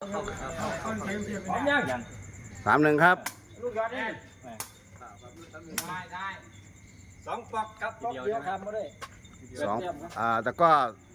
พร้อมยังสามหนึ่งครับ ลูกยอดได้ได้สองปอกครับปอกเดียวครับมาด้วยสองอ่าแต่ก็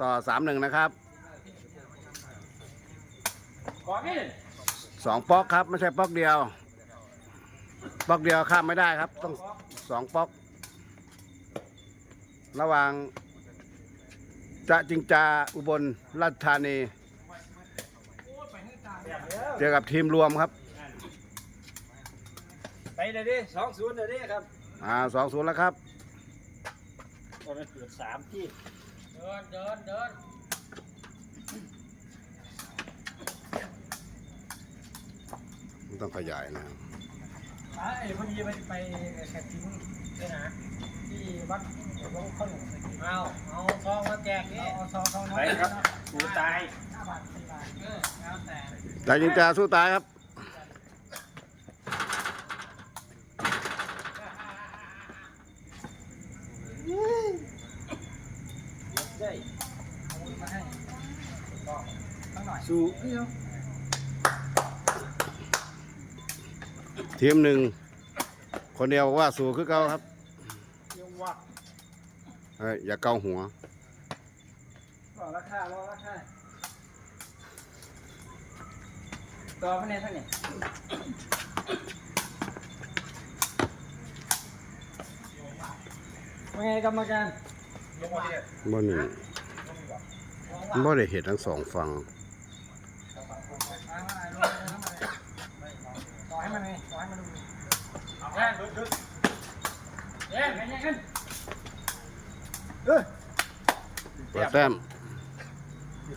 ต่อสามหนึ่งนะครับปอกนี่สองปอกครับไม่ใช่ปอกเดียว ปอกเดียวข้ามไม่ได้ครับ ต้องสองปอก ระหว่างจะจิงจาอุบลราชธานี เจอกับทีมรวมครับไปเลยดิสองศูนย์เลยดิครับอ่าสองศูนย์แล้วครับโอ้ยเกือบสามที่เดินเดินเดินต้องขยายนะไอ้พอดีไปไปแข่งทิ้งเลยนะที่วัดหลวงพ่อหลวงเอาเอาซองมาแจกนี่เอาซองซองน้อไปยครับกูตาย ห้าบาทสี่บาทเออแล้วแต่ ใจจิงจาสู้ตายครับได้เอาเงินมาให้ก็ตั้งหน่อยสู้ทีมหนึ่ง คนเดียวบอกว่าสู้คือเก่าครับเยี่ยมว่ะเฮ้ยอย่าเกาหัว รอราคารอราคา ต่อมาเนี่ยท่านนี่ว่าไงกรรมการบ่นี่บ่ได้เห็นทั้งสองฝั่งต่อให้มันไงต่อให้มันดูแย่งแย่งแย่งกันเปิดแต้ม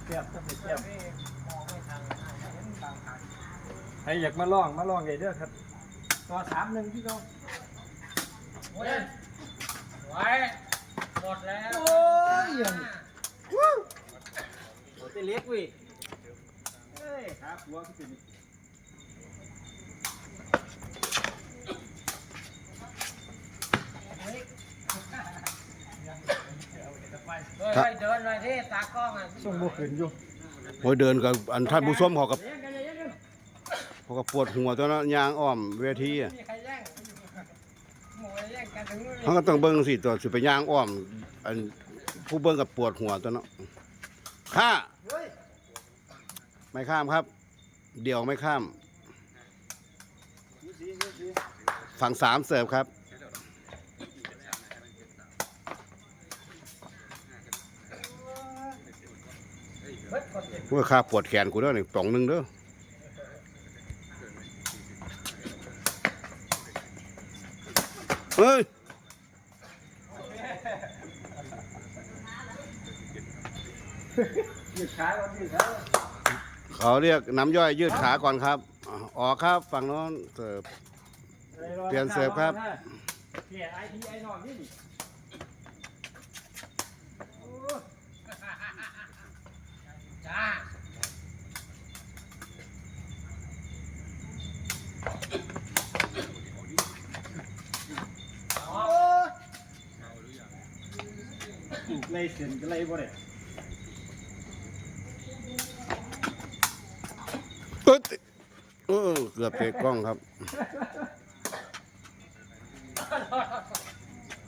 เทียบก็เทียบมองไม่ทันเห็นบางทาง ใครอยากมาลองมาลองไงเด้อครับต่อสามหนึ่งที่เราเล่นไว้หมดแล้วโอ้ยยังตัวเล็กวิเฮ้ยครับหัวขึ้นเป็นเฮ้ยเดินหน่อยที่ตากล้องอะส่งบุกขึ้นอยู่โอ้ยเดินกับอันท่านผู้ชมเขากับ เลี้ยงกันเลี้ยงกัน เขากับปวดหัวตัวนั้นยางอ้อมเวทีอะมีใครแย่งหมูแย่งกันถึงนู่นเขาก็ต้องเบิ่งสิตัวสิไปยางอ้อม อันผู้เบิ่งกับปวดหัวตัวเนาะข้าไม่ข้ามครับ เดี่ยวไม่ข้ามฝั่งสามเสิร์ฟครับ เบิดกดเจ็บเมื่อข้าปวดแขนกูเด้อนี่ป่องหนึงเด้อ เฮ้ยเขาเรียกน้ำย่อยยืดขาก่อนครับ ออกครับฝั่งโน้นเสิร์ฟเปลี่ยนเสิร์ฟครับ เปลี่ยนไอทีไอหนอนนี่ ในเส้นก็เลยบ่ได้เอ้ยเออเกือบเตะกล้องครับ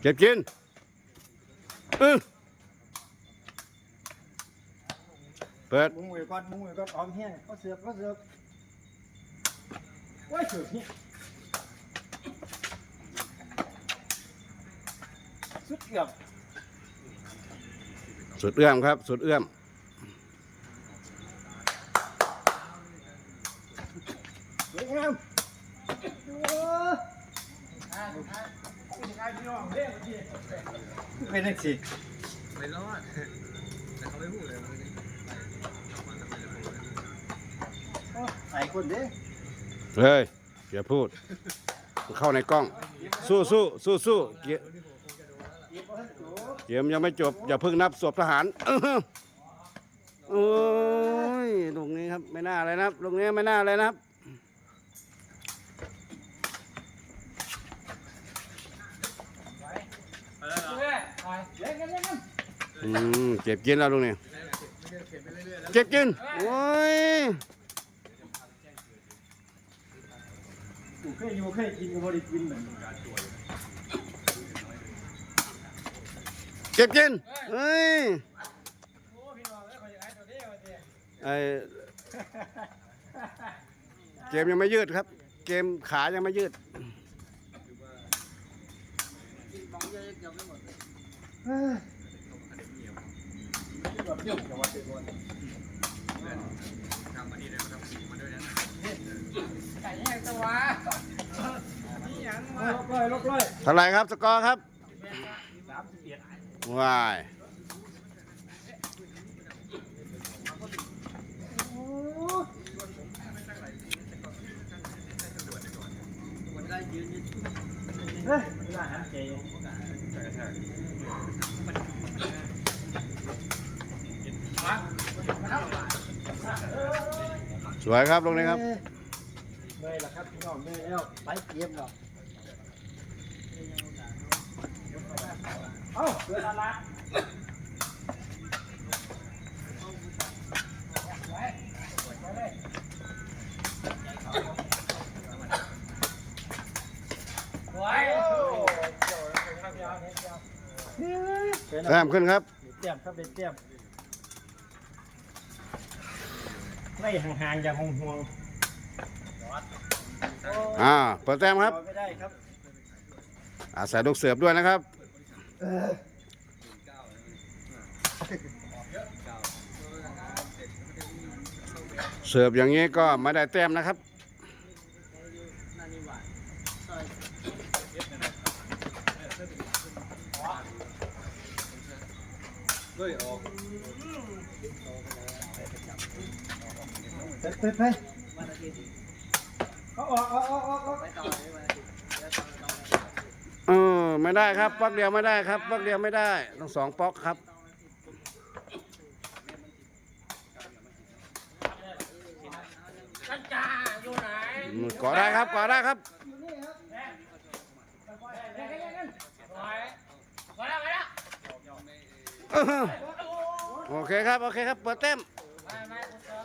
เก็บกินเออเปิดมุ้งไว้ก่อนมุ้งไว้ก่อนออมแห้งก็เสือกก็เสือกว้ายเสือกนี่สุดเกือบ สุดเอื้อมครับ สุดเอื้อมสวยงามเป็นจังซี่ไม่รอดแต่เขาไม่พูดเลยมันหลายคนเด้เฮ้ยอย่าพูด เข้าในกล้อง สู้สู้สู้สู้ เกมยังไม่จบ อย่าเพิ่งนับศพทหารโอ้ยตรงนี้ครับ ไม่น่าเลยนะครับลูกนี้ไม่น่าเลยนะครับเก็บกินแล้วลูกนี้เก็บกินโอ้ยโอเคโอเคกินก็บริกินเหมือนกัน เฮ้ยโอ้พี่น้องเอ้ยขออยากให้ตัวนี้มาเตี้ยไอเกมยังไม่ยืดครับ เกมขายังไม่ยืดแบบยุ่งกับว่าเป็นคนทำอันนี้เลยทำสีมาด้วยนะไก่แห้งตัวนี่หยังมาลบเลยลบเลยเท่าไหร่ครับ สกอร์ครับสามสิบเอ็ด วายเฮ้ยเวลาหันเจสวยครับลงนี้ครับ เมื่อยละครับพี่น้องเมื่อยแล้วไปเกมเนาะ เอ้าเวลาละไว้โอ้เจ้าทำยาวเนี่ยเจ้าแต้มขึ้นครับเตรียมครับเด็ดเตรียมไม่ห่างๆอย่างห่วงๆอ่าเปิดแต้มครับไม่ได้ครับอาศัยลูกเสือบด้วยนะครับ เสิร์ฟอย่างนี้ก็ไม่ได้แต้มนะครับเฮ้ยออกไปไปไปเอาออกเอาออกอออกเออ ไม่ได้ครับปักเดียวไม่ได้ครับปักเดียวไม่ได้ต้องสองป๊อกครับจ้าอยู่ไหนอืมก่อได้ครับก่อได้ครับโอเคครับโอเคครับเปิดเต็มมามาคุณเจ้า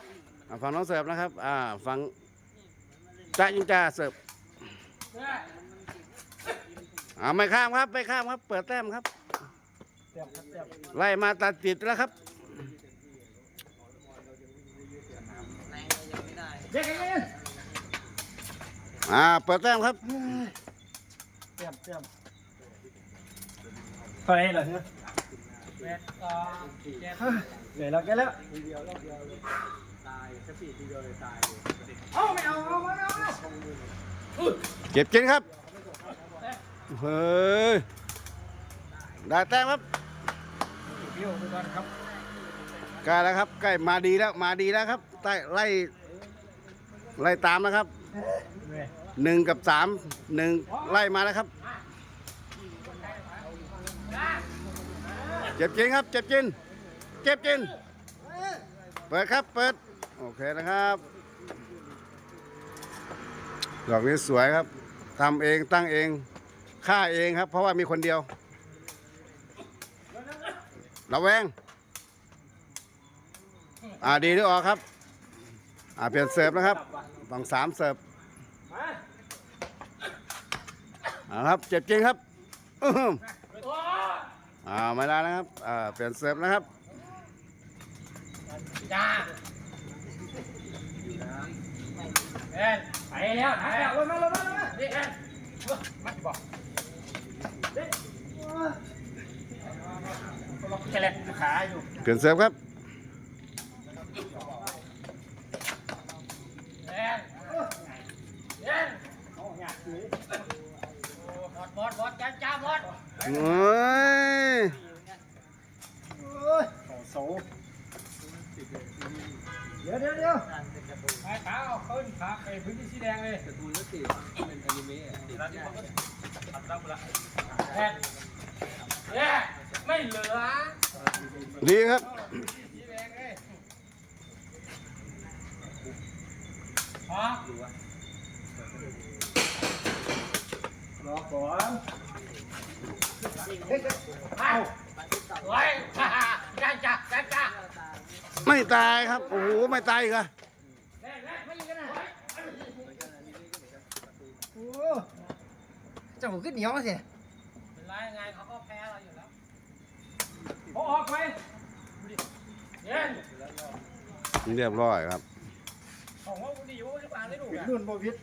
อ่าฝั่งน้องเสิร์ฟนะครับ อ่าฝั่งจ้าจิงจ้าเสิร์ฟ อ่าไม่ข้ามครับไม่ข้ามครับ เปิดแต้มครับเตรียมครับเตรียมไล่มาตัดติดแล้วครับเด็กเงี้ยอ่าเปิดแต้มครับเตรียมเตรียมไปเหรอเนี่ยแปดสองเจ็ดเหนื่อยแล้วแกแล้วเอาไม่เอาเอาไม่เอาไม่เอาเก็บกินครับ เฮ้ย ได้แต้มครับพี่โอ้ไปก่อนครับใกล้แล้วครับใกล้มาดีแล้วมาดีแล้วครับใต้ไล่ไล่ตามนะครับเหนื่อยหนึ่งกับสามหนึ่งไล่มาแล้วครับ เจ็บจริงครับ เจ็บจริงเจ็บจริงเปิดครับ เปิด โอเคนะครับ ดอกนี้สวยครับทำเองตั้งเอง ฆ่าเองครับ เพราะว่ามีคนเดียวระแวง อ่าดีหรือออกครับ อ่าเปลี่ยนเสิร์ฟนะครับฝั่งสามเสิร์ฟอ่าครับเจ็บจริงครับอ่าไม่ได้นะครับอ่าเปลี่ยนเสิร์ฟนะครับจ้าเอ็นไปแล้วไปแล้วมาลงมาลงมาดิเอ็นมาบอก ล็อกแฉลบขาอยู่เปลี่ยนเสิร์ฟครับเอ็นเอ็นโอ้ยากเลยโอ้บอดบอดบอดจ้าจ้าบอดโอ้ยโอ้ยโสเดี๋ยวเดี๋ยวเดี๋ยวไปขาเอาขึ้นขาไปพื้นที่สีแดงเลยการ์ตูนก็ติดเป็นอนิเมะ ติดแล้วที่เขาก็ตัดรับละแอนเย้ไม่เหลือดีครับสีแดงเลยพอรอก่อนเอาไว้จ้าจ้าจ้าจ้าไม่ตายครับ โอ้โห ไม่ตายอีกเหรอะแเจ้าขึ้นเหนียวมาสิเป็นไรไงเขาก็แพ้เราอยู่แล้วเขาออกไปเย็นเรียบร้อยครับของว่ากูดีว่าจะผ่านได้ดูอะนุ่นโบวิด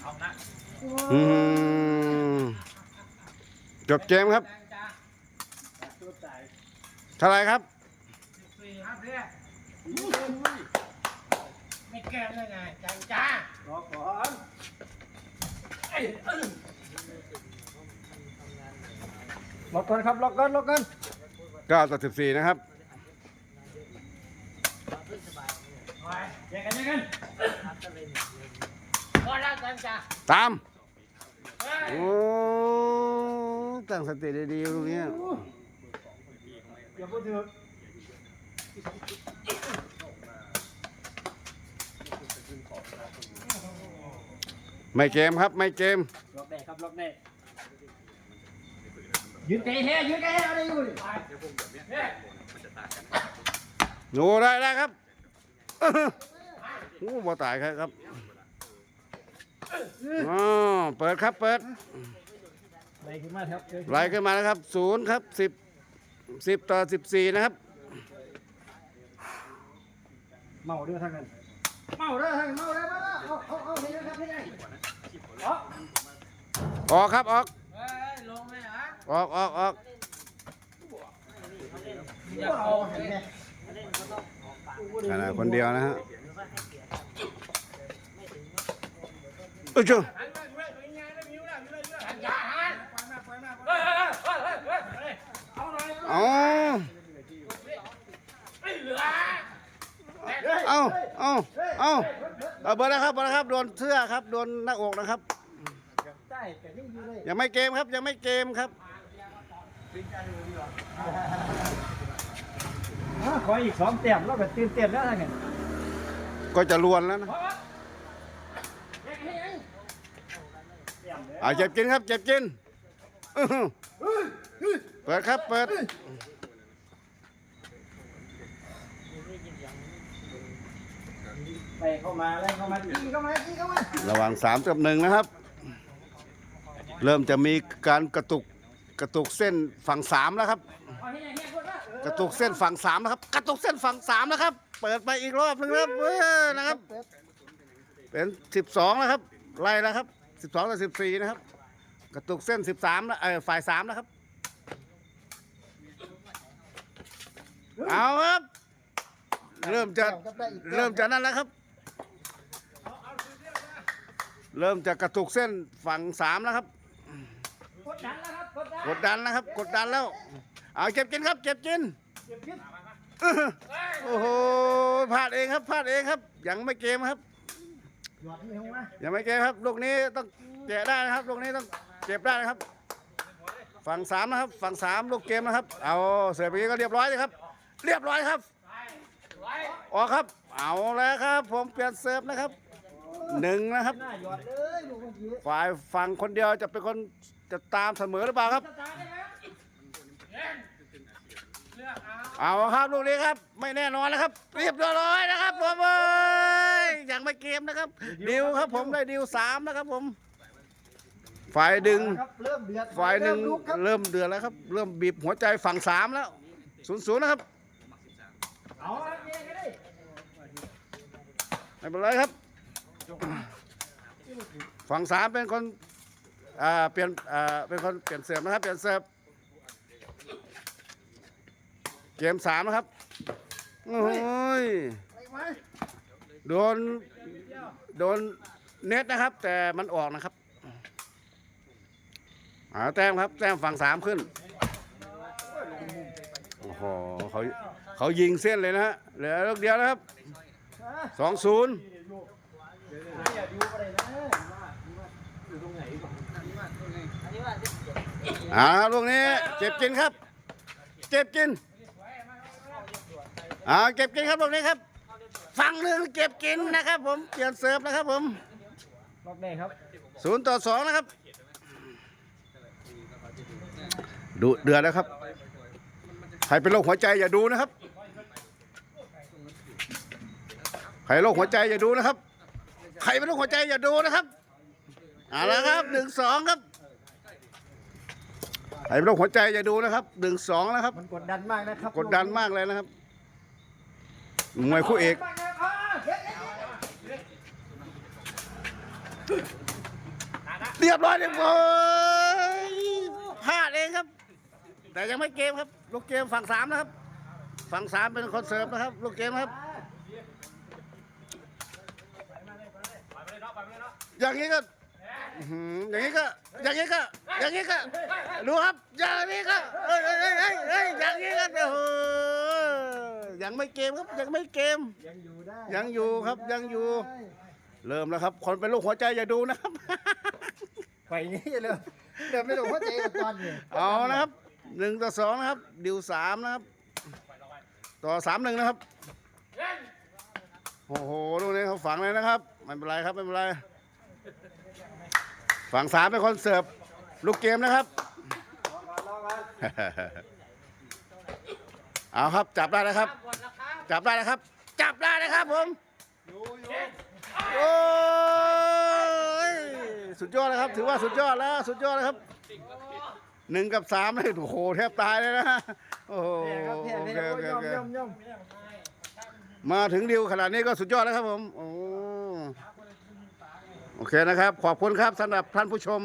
เอานะอืมจบเกมครับแดงจ้าเท่าไหรครับสิบ สี่ครับพี่ไม่แก้มได้ไงแดงจ้ารอก่อนเอ้ยเอ้ยรอก่อนครับรอก่อนรอก่อน9ต่อ14นะครับไปแยกกันแยกกันพอแล้วแดงจ้าตามเฮ้ยโอ้ตั้งสติดีๆตรงนี้อย่าพูดถึง ไม่เกมครับไม่เกม ล็อกแน่ครับล็อกแน่ยืนไกลแท้ยืนไกลแท้อะไรอยู่นี่ไปเฮ้ยหนูได้ได้ครับโอ้บ่ตายครับครับอ๋อเปิดครับเปิดไหลขึ้นมาครับไล่ขึ้นมาแล้วครับศูนย์ครับสิบสิบต่อสิบสี่นะครับ เมาเด้วยทางนั้นเมาเด้วยทางนั้นเมาเด้วยเมาเด้วยเอาเอาเอาให้ได้ครับให้ได้เอาออกครับออกเฮ้ยลงไหมฮะออกออกออกอย่าเอาเห็นไหมขนาดคนเดียวนะฮะเอ้ยเจ้าแดงจ้าฮะเอาหน่อย เอา ไม่เหลือ เอาเอาเอาเอาเบอร์นะครับเบอร์นะครับโดนเสื้อครับโดนหน้าอกนะครับใช่แต่ยังอยู่เลยยังไม่เกมครับยังไม่เกมครับขออีกสองเต็มแล้วก็ตื่นเต้นแล้วทางนั้นก็จะลวนแล้วนะเอาเจ็บกินครับเจ็บกินอื้อหือเปิดครับเปิด ไปเข้ามาแล้วเข้ามาจี้เข้ามาจี้เข้ามาระหว่างสามกับหนึ่งนะครับ เริ่มจะมีการกระตุกกระตุกเส้นฝั่งสามแล้วครับเอาให้ยังไงคนละกระตุกเส้นฝั่งสามนะครับ กระตุกเส้นฝั่งสามนะครับ เปิดไปอีกรอบหนึงนะครับเออนะครับ เป็นสิบสองนะครับไล่แล้วครับสิบสองต่อสิบสี่นะครับ กระตุกเส้นสิบสามนะเออฝ่ายสามนะครับ เอาครับ เริ่มจะเริ่มจะนั่นแล้วครับ เริ่มจะกระตุกเส้นฝั่งสามแล้วครับ กดดันแล้วครับกดดันกดดันนะครับ กดดันแล้ว เอาเก็บกินครับ เก็บกินเจ็บพิษอื้อโอ้โหพลาดเองครับพลาดเองครับ ยังไม่เกมครับ หยอดไม่ลงมายังไม่เกมครับลูกนี้ต้องแกะได้นะครับลูกนี้ต้องเก็บได้นะครับ ฝั่งสามนะครับ ฝั่งสามลูกเกมนะครับ เอาเสร็จไปนี้ก็เรียบร้อยเลยครับ เรียบร้อยครับไว้ออกครับ เอาแล้วครับ ผมเปลี่ยนเสิร์ฟนะครับ หนึ่งนะครับหน้าหยอดเลยลูกเมื่อกี้ฝ่ายฝั่งคนเดียวจะเป็นคนจะตามเสมอหรือเปล่าครับจะตายได้ไหมเล่นเลือกเอาเอาครับลูกนี้ครับ ไม่แน่นอนนะครับ เรียบร้อยนะครับผมเอ้ยยังไม่เกมนะครับ ดิวครับผมได้ดิวสามนะครับผม ฝ่ายดึง ครับเริ่มเดือดฝ่ายหนึ่งเริ่มลุกครับเริ่มเดือดแล้วครับ เริ่มบีบหัวใจฝั่งสามแล้วศูนย์ศูนย์นะครับเอาครับเยังไงได้ไม่เป็นไรครับ ฝั่งสามเป็นคนเปลี่ยนเป็นคนเปลี่ยนเสิร์ฟนะครับ เปลี่ยนเสิร์ฟเกมสามนะครับโอ้ยโดนโดนเน็ตนะครับ แต่มันออกนะครับหาแต้มครับ แต้มฝั่งสามขึ้นโอ้โหเขาเขายิงเส้นเลยนะฮะเหลือลูกเดียวนะครับสองศูนย์าดูอะไรนะ อ่าลูกนี้เจ็บกินครับ เจ็บกินอ่าเก็บกินครับลูกนี้ครับฝั่งหนึ่งเก็บกินนะครับ ผมเปลี่ยนเสิร์ฟนะครับผมล็อกแน่ครับศูนย์ต่อสองนะครับ ดูเดือดนะครับ ใครเป็นโรคหัวใจอย่าดูนะครับ ใครโรคหัวใจอย่าดูนะครับ ใครเป็นโรคหัวใจอย่าดูนะครับเอาละครับหนึ่งสองครับ ใครเป็นโรคหัวใจอย่าดูนะครับหนึ่งสองนะครับ มันกดดันมากนะครับกดดันมากเลยนะครับมวยคู่เอกเรียบร้อยเรียบร้อยพลาดเองครับ แต่ยังไม่เกมครับ ลูกเกมฝั่งสามนะครับ ฝั่งสามเป็นคนเสิร์ฟนะครับ ลูกเกมครับ อย่างนี้ก็ อื้อหืออย่างนี้ก็ อย่างนี้ก็ อย่างนี้ก็ดูครับอย่างนี้ก็เอ้ยเอ้ยเอ้ยเอ้ยเอ้ยอย่างนี้ก็โอ้โหยังไม่เกมครับยังไม่เกม ยังอยู่ได้ยังอยู่ครับยังอยู่เริ่มแล้วครับ คนเป็นโรคหัวใจอย่าดูนะครับ ไปนี่เลยเดินไม่ลงหัวใจก่อนนี่เอานะครับหนึ่งต่อสองนะครับ ดิวสามนะครับ ต่อสามหนึ่งนะครับ โอ้โหลูกนี้เขาฝังเลยนะครับ ไม่เป็นไรครับ ไม่เป็นไร ฝั่งสามเป็นคนเสิร์ฟลูกเกมนะครับ เอาครับจับได้นะครับ จับได้นะครับ จับได้นะครับผมโอ้ยสุดยอดนะครับ ถือว่าสุดยอดแล้วสุดยอดนะครับหนึ่งกับสามเลยโอ้โหแทบตายเลยนะโอ้โหแพ้ครับแพ้โอเคแพ้โอเคย่โออมเคย่อมย่อมมาถึงดิวขนาดนี้ก็สุดยอดแล้วครับผมโอ้ โอเคนะครับ ขอบคุณครับสำหรับท่านผู้ชม